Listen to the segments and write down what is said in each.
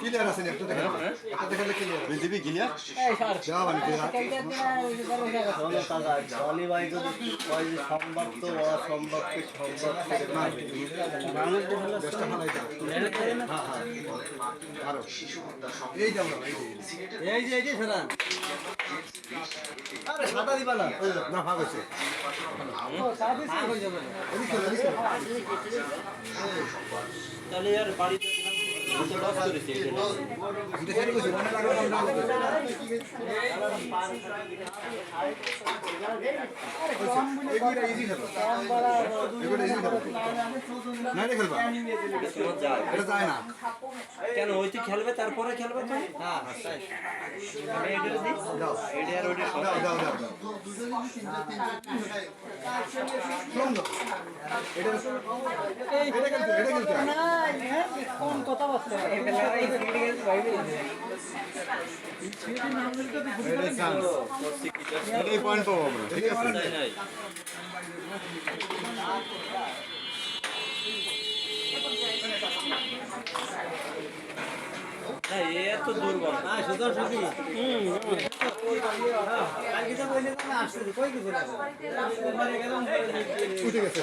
Clear একটু দেখেন দেখালে ক্লিয়ার ক্লিয়ার মানে যদি ওই যে হ্যাঁ হ্যাঁ। এই যে এই যে ফেরান আরে সাদা দিবা না। না ভাগ হয়েছে হয়ে তাহলে আর বাড়িতে দুটো লস করেছে এটা না। এটা ছেড়ে গেছে, মনে লাগবে না, মনে লাগবে না। এগুলো easy খেলো। এগুলো easy খেলো। না, এটা খেলবা। কেন তারপরে খেলবে তো হ্যাঁ এটা দিই দাও। না এত দুর্বল হ্যাঁ সুতরাং সুখী কালকে তো বললে না কই না উঠে গেছে।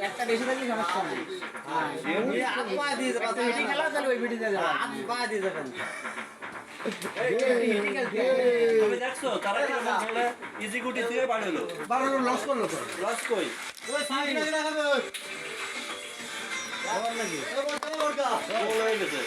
একটা বেশি থাকলে সমস্যা নেই। হাত পা দিয়ে দেবা হেঁটে খেলা তাহলে ওই ভিডিওতে যাবে হাত পা দিয়ে দেবেন দেখছ তারা ইজি গুটি দিয়ে বাড়লো বারো run করল তো। লস কই? ওই সাইড লাগা খাবে গোল হয়ে গেছে